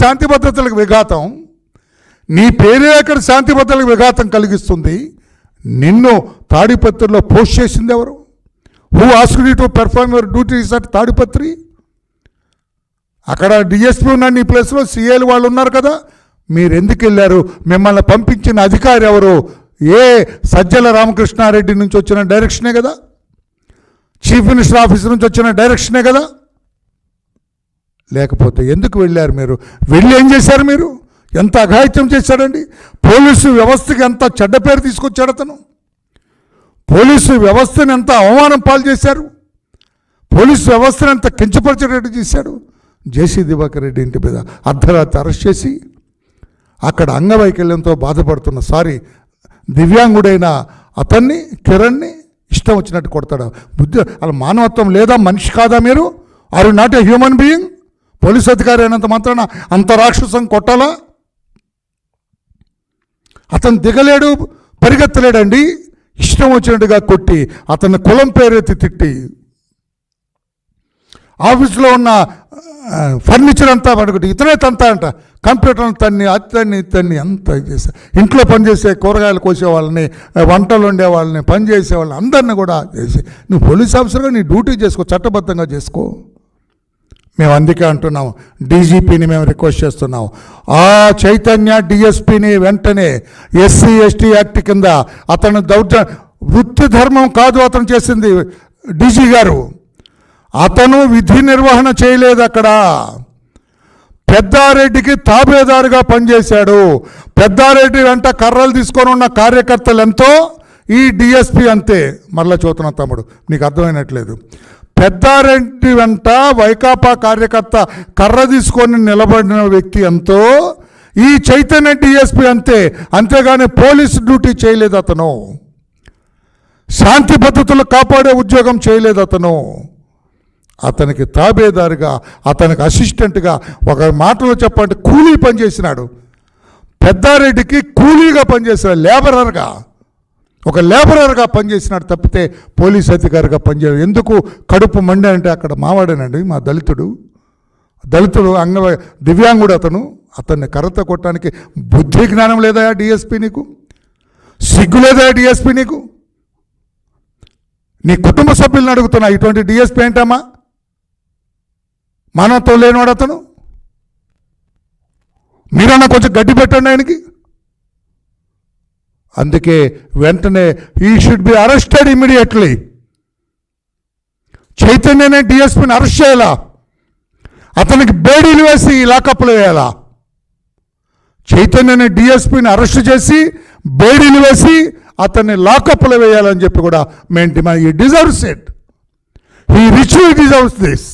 శాంతి భద్రతలకు విఘాతం నీ పేరే అక్కడ శాంతి భద్రతలకు విఘాతం కలిగిస్తుంది. నిన్ను తాడిపత్రిలో పోస్ట్ చేసింది ఎవరు? Who asked you to perform your duties at Tadipatri? అక్కడ డిఎస్పీ ఉన్నాడు నీ ప్లేస్లో సీఏలు వాళ్ళు ఉన్నారు కదా. మీరు ఎందుకు వెళ్ళారు? మిమ్మల్ని పంపించిన అధికారి ఎవరు? ఏ సజ్జల రామకృష్ణారెడ్డి నుంచి వచ్చిన డైరెక్షనే కదా? చీఫ్ మినిస్టర్ ఆఫీస్ నుంచి వచ్చిన డైరెక్షనే కదా? లేకపోతే ఎందుకు వెళ్ళారు మీరు? వెళ్ళి ఏం చేశారు మీరు? ఎంత అఘాయిత్యం చేశాడండి? పోలీసు వ్యవస్థకి ఎంత చెడ్డ పేరు తీసుకొచ్చాడు అతను? పోలీసు వ్యవస్థను ఎంత అవమానం పాలు చేశారు? పోలీసు వ్యవస్థను ఎంత కించపరిచేటట్టు చేశాడు? జేసీ దివాకర్ రెడ్డి ఇంటి మీద అర్ధరాత్రి అరెస్ట్ చేసి అక్కడ అంగవైకల్యంతో బాధపడుతున్న సారీ దివ్యాంగుడైన అతన్ని కిరణ్ని ఇష్టం వచ్చినట్టు కొడతాడు. బుద్ధి అలా మానవత్వం లేదా మనిషి కాదా మీరు? Are not a human being police అధికారి అయినంత మాత్రాన అంత రాక్షసం కొట్టాలా? అతను దిగలేడు పరిగెత్తలేడండి. ఇష్టం వచ్చినట్టుగా కొట్టి అతని కులం పేరెత్తి తిట్టి ఆఫీస్లో ఉన్న ఫర్నిచర్ అంతా పడుకుంటే ఇతనే తంతా అంట. కంప్యూటర్ తన్ని అతన్ని ఇతన్ని అంత చేసా ఇంట్లో పనిచేసే కూరగాయలు కోసే వాళ్ళని వంటలు వండే వాళ్ళని పని చేసే వాళ్ళని అందరిని కూడా చేసి నువ్వు పోలీస్ ఆఫీసర్గా నీ డ్యూటీ చేసుకో చట్టబద్ధంగా చేసుకో. మేము అందుకే అంటున్నాం డీజీపీని మేము రిక్వెస్ట్ చేస్తున్నాం ఆ చైతన్య డిఎస్పీని వెంటనే ఎస్సీ ఎస్టీ యాక్ట్ కింద అతను దౌర్జ వృత్తి ధర్మం కాదు అతను చేసింది డీజీ గారు. అతను విధి నిర్వహణ చేయలేదు అక్కడ. పెద్దారెడ్డికి తాబేదారుగా పనిచేశాడు. పెద్దారెడ్డి వెంట కర్రలు తీసుకొని ఉన్న కార్యకర్తలు ఎంతో? ఈ డిఎస్పీ అంతే. మరలా చూతున్న తమ్ముడు. నీకు అర్థమైనట్లేదు. పెద్దారెడ్డి వెంట వైకాపా కార్యకర్త కర్ర తీసుకొని నిలబడిన వ్యక్తి ఎంతో ఈ చైతన్య డిఎస్పి అంతే అంతేగాని పోలీసు డ్యూటీ చేయలేదు అతను. శాంతి భద్రతలు కాపాడే ఉద్యోగం చేయలేదు అతను. అతనికి తాబేదారుగా అతనికి అసిస్టెంట్గా ఒక మాటలో చెప్పండి కూలీ పనిచేసినాడు. పెద్దారెడ్డికి కూలీగా పనిచేసినాడు లేబరర్గా. ఒక లేబరర్గా పనిచేసినాడు తప్పితే పోలీస్ అధికారిగా పనిచేయడు ఎందుకు కడుపు మండి అంటే అక్కడ మావాడేనండి మా దళితుడు. దళితుడు అంగ దివ్యాంగుడు అతను. అతన్ని కర్రత కొట్టడానికి బుద్ధి జ్ఞానం లేదా డిఎస్పీ నీకు? సిగ్గు లేదా డిఎస్పీ నీకు? నీ కుటుంబ సభ్యులను అడుగుతున్నా ఇటువంటి డిఎస్పీ ఏంటమ్మా? మానవత్వం లేనివాడు అతను? మీరన్నా కొంచెం గడ్డి పెట్టండి ఆయనకి. అందుకే వెంటనే he should be arrested immediately చైతన్యనే డిఎస్పీని అరెస్ట్ చేయాలా? అతనికి బేడీలు వేసి లాకప్లో వేయాలా? చైతన్యని డిఎస్పీని అరెస్ట్ చేసి బేడీలు వేసి అతన్ని లాకప్లో వేయాలని చెప్పి కూడా మేము demand he deserves it he rich deserves this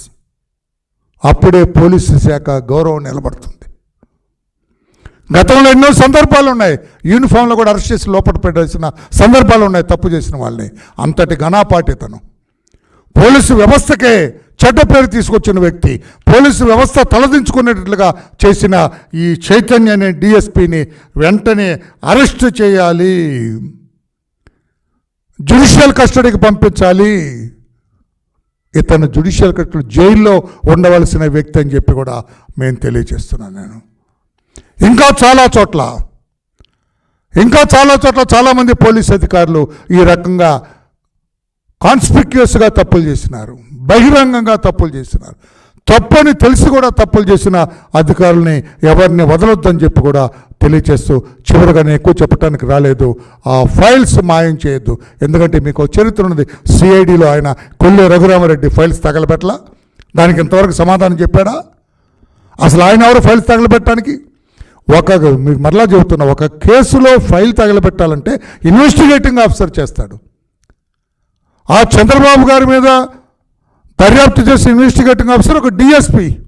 అప్పుడే పోలీసు శాఖ గౌరవం నిలబడుతుంది. గతంలో ఎన్నో సందర్భాలు ఉన్నాయి. యూనిఫామ్లో కూడా అరెస్ట్ చేసి లోపల పెట్టాల్సిన సందర్భాలు ఉన్నాయి తప్పు చేసిన వాళ్ళని. అంతటి ఘనాపాటి పోలీసు వ్యవస్థకే చెడ్డ పేరు తీసుకొచ్చిన వ్యక్తి పోలీసు వ్యవస్థ తలదించుకునేటట్లుగా చేసిన ఈ చైతన్య అనే డిఎస్పిని వెంటనే అరెస్ట్ చేయాలి. జ్యుడిషియల్ కస్టడీకి పంపించాలి. ఇతను జ్యుడిషియల్ కస్టడీ జైల్లో ఉండవలసిన వ్యక్తి అని చెప్పి కూడా మేము తెలియజేస్తున్నాను నేను. ఇంకా చాలా చోట్ల ఇంకా చాలా చోట్ల చాలామంది పోలీస్ అధికారులు ఈ రకంగా కాన్స్పిక్యూస్గా తప్పులు చేసినారు బహిరంగంగా తప్పులు చేసినారు. తప్పని తెలిసి కూడా తప్పులు చేసిన అధికారుల్ని ఎవరిని వదలొద్దని చెప్పి కూడా తెలియచేస్తూ చివరిగా నేను ఎక్కువ చెప్పడానికి రాలేదు. ఆ ఫైల్స్ మాయం చేయొద్దు. ఎందుకంటే మీకు చరిత్ర ఉన్నది. సిఐడిలో ఆయన కొల్లి రఘురామరెడ్డి ఫైల్స్ తగలబెట్టలా? దానికి ఇంతవరకు సమాధానం చెప్పాడా? అసలు ఆయన ఎవరు ఫైల్స్ తగలబెట్టడానికి? ఒక మీకు మరలా చెబుతున్నా ఒక కేసులో ఫైల్ తగలబెట్టాలంటే ఇన్వెస్టిగేటింగ్ ఆఫీసర్ చేస్తాడు. ఆ చంద్రబాబు గారి మీద దర్యాప్తు చేసే ఇన్వెస్టిగేటింగ్ ఆఫీసర్ ఒక డిఎస్పి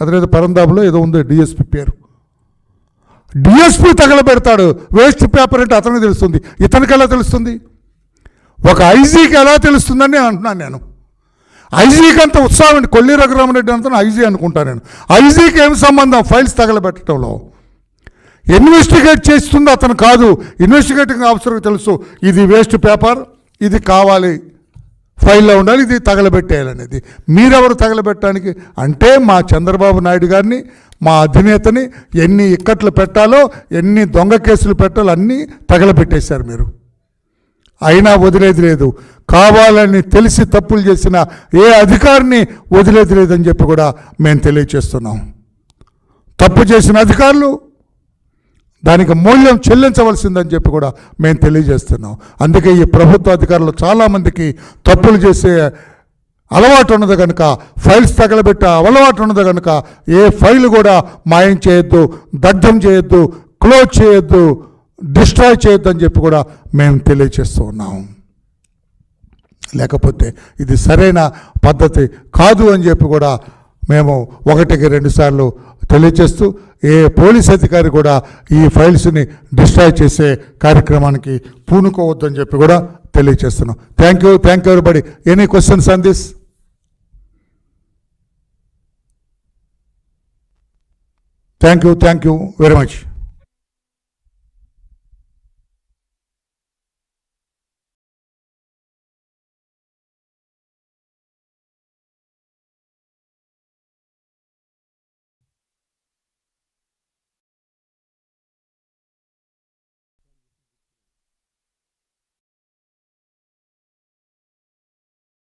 అదేదో పరందాబులో ఏదో ఉంది డిఎస్పి పేరు. డిఎస్పి తగలబెడతాడు. వేస్ట్ పేపర్ అంటే అతనికి తెలుస్తుంది. ఇతనికి ఎలా తెలుస్తుంది? ఒక ఐజీకి ఎలా తెలుస్తుందని అంటున్నాను నేను. ఐజీకి అంత ఉత్సాహం అండి కొల్లి రఘురామరెడ్డి అంతా ఐజీ అనుకుంటా నేను. ఐజీకి ఏం సంబంధం? ఫైల్స్ తగలబెట్టడంలో. ఇన్వెస్టిగేట్ చేస్తుంది అతను కాదు. ఇన్వెస్టిగేటింగ్ ఆఫీసర్కి తెలుసు ఇది వేస్ట్ పేపర్ ఇది కావాలి. ఫైల్లో ఉండాలి ఇది తగలబెట్టేయాలనేది మీరెవరు తగలబెట్టడానికి? అంటే మా చంద్రబాబు నాయుడు గారిని మా అధినేతని ఎన్ని ఇక్కట్లు పెట్టాలో ఎన్ని దొంగ కేసులు పెట్టాలో అన్నీ తగలబెట్టేశారు మీరు. అయినా వదిలేది లేదు. కావాలని తెలిసి తప్పులు చేసిన ఏ అధికారిని వదిలేది లేదని చెప్పి కూడా మేము తెలియచేస్తున్నాం. తప్పు చేసిన అధికారులు దానికి మూల్యం చెల్లించవలసిందని చెప్పి కూడా మేము తెలియజేస్తున్నాం. అందుకే ఈ ప్రభుత్వ అధికారులు చాలామందికి తప్పులు చేసే అలవాటు ఉన్నది కనుక ఫైల్స్ తగలబెట్టే అలవాటు ఉన్నది కనుక ఏ ఫైల్ కూడా మాయం చేయొద్దు దగ్ధం చేయొద్దు క్లోజ్ చేయొద్దు డిస్ట్రాయ్ చేయొద్దని చెప్పి కూడా మేము తెలియచేస్తూ ఉన్నాం. లేకపోతే ఇది సరైన పద్ధతి కాదు అని చెప్పి కూడా మేము ఒకటికి రెండుసార్లు తెలియచేస్తూ ఏ పోలీస్ అధికారి కూడా ఈ ఫైల్స్ని డిస్ట్రాయ్ చేసే కార్యక్రమానికి పూనుకోవద్దని చెప్పి కూడా తెలియచేస్తున్నాం. Thank you thank you everybody any questions on this thank you thank you very much